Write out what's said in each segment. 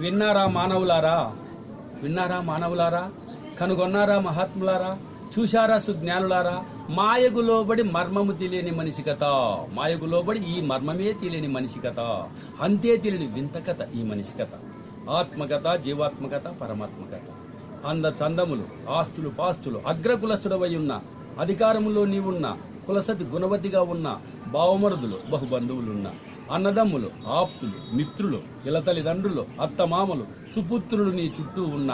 విన్నారా మానవులారా? విన్నారా మానవులారా? కనుగొన్నారా మహాత్ములారా? చూశారా సుజ్ఞానులారా? మాయకు లోబడి మర్మము తెలియని మనిషి కథ. మాయకు లోబడి ఈ మర్మమే తెలియని మనిషి కథ. అంతే తెలియని వింత కథ ఈ మనిషి కథ. ఆత్మకథ జీవాత్మకథ పరమాత్మకథ. అంద చందములు ఆస్తులు పాస్తులు అగ్రకులస్తుడవై ఉన్న అధికారంలో నీవున్న కులసతి గుణవతిగా ఉన్న బావమరుదులు బహుబంధువులున్న అన్నదమ్ములు ఆప్తులు మిత్రులు ఇల తల్లిదండ్రులు అత్తమామలు సుపుత్రులు నీ చుట్టూ ఉన్న.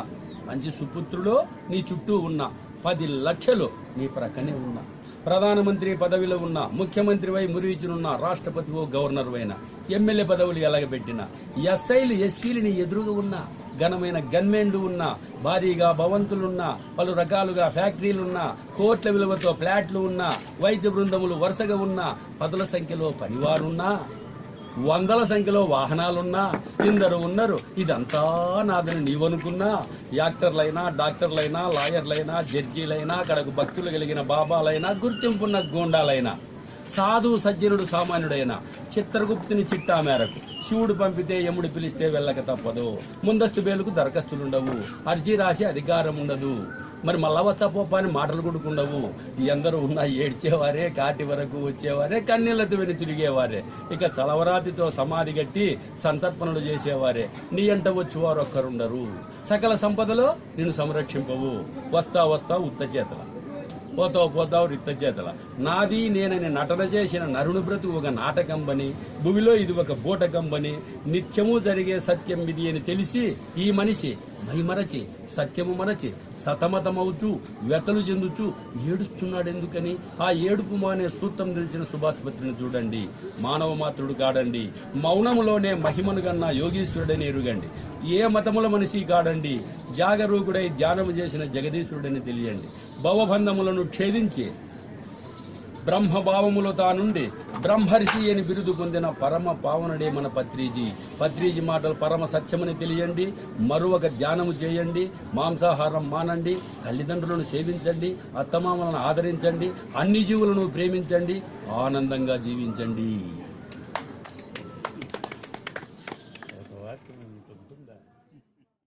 మంచి సుపుత్రులు నీ చుట్టూ ఉన్న. పది లక్షలు నీ ప్రక్కనే ఉన్న. ప్రధానమంత్రి పదవిలో ఉన్న ముఖ్యమంత్రి వై మురివిచునున్న రాష్ట్రపతి ఓ గవర్నర్ అయిన ఎమ్మెల్యే పదవులు ఎలాగబెట్టిన ఎస్ఐలు ఎస్పీలు నీ ఎదురుగా ఉన్న ఘనమైన గన్మెండు ఉన్న భారీగా భవంతులున్న పలు రకాలుగా ఫ్యాక్టరీలున్న కోట్ల విలువతో ఫ్లాట్లు ఉన్న వైద్య బృందములు వరుసగా ఉన్న పదుల సంఖ్యలో పనివారున్నా. వందల సంఖ్యలో వాహనాలున్నా ఇందరు ఉన్నారు. ఇదంతా నాదని నీవనుకున్నా. యాక్టర్లైనా డాక్టర్లైనా లాయర్లైనా జడ్జీలైనా అక్కడకు భక్తులు కలిగిన బాబాలైనా గుర్తింపున్న గోండాలైనా. సాధు సజ్జనుడు సామాన్యుడైన చిత్రగుప్తుని చిట్టా మేరకు శివుడు పంపితే యముడు పిలిస్తే వెళ్ళక తప్పదు. ముందస్తు బేలుకు దరఖాస్తులుండవు. అర్జీ రాసి అధికారం ఉండదు మరి మళ్ళా పోపాని అని మాటలు కొడుకుండవు ఎందరూ ఉన్నా ఏడ్చేవారే కాటి వరకు వచ్చేవారే కన్నీళ్ళతో వెని తిరిగేవారే. ఇక చలవరాతితో సమాధి కట్టి సంతర్పణలు చేసేవారే. నీ అంట వచ్చేవారు ఒక్కరుండరు సకల సంపదలో నిన్ను సంరక్షింపవు. వస్తా వస్తా ఉత్త చేతల. పోతావు పోతావు రిక్త చేతల. నాది నేనని నటన చేసిన నరుని బ్రతుకు ఒక నాటకంబని భూమిలో ఇది ఒక బూటకంబని నిత్యము జరిగే సత్యం ఇది అని తెలిసి ఈ మనిషి మైమరచి సత్యము మరచి సతమతమవుచూ వ్యతలు చెందుచు ఏడుస్తున్నాడు ఎందుకని? ఆ ఏడుపు మానే సూత్రం తెలిసిన సుభాష్పత్రిని చూడండి. మానవ మాత్రుడు కాడండి. మౌనములోనే మహిమను కన్నా యోగీశ్వరుడని ఎరుగండి. ఏ మతముల మనిషి కాడండి జాగరూకుడై ధ్యానము చేసిన జగదీశ్వరుడని తెలియండి. భవబంధములను ఛేదించి బ్రహ్మభావములో తానుండి బ్రహ్మర్షి అని బిరుదు పొందిన పరమ పావనుడే మన పత్రిజీ. పత్రిజీ మాటలు పరమ సత్యమని తెలియండి. మరొక ధ్యానము చేయండి. మాంసాహారం మానండి. తల్లిదండ్రులను సేవించండి. అత్తమామలను ఆదరించండి. అన్ని జీవులను ప్రేమించండి. ఆనందంగా జీవించండి.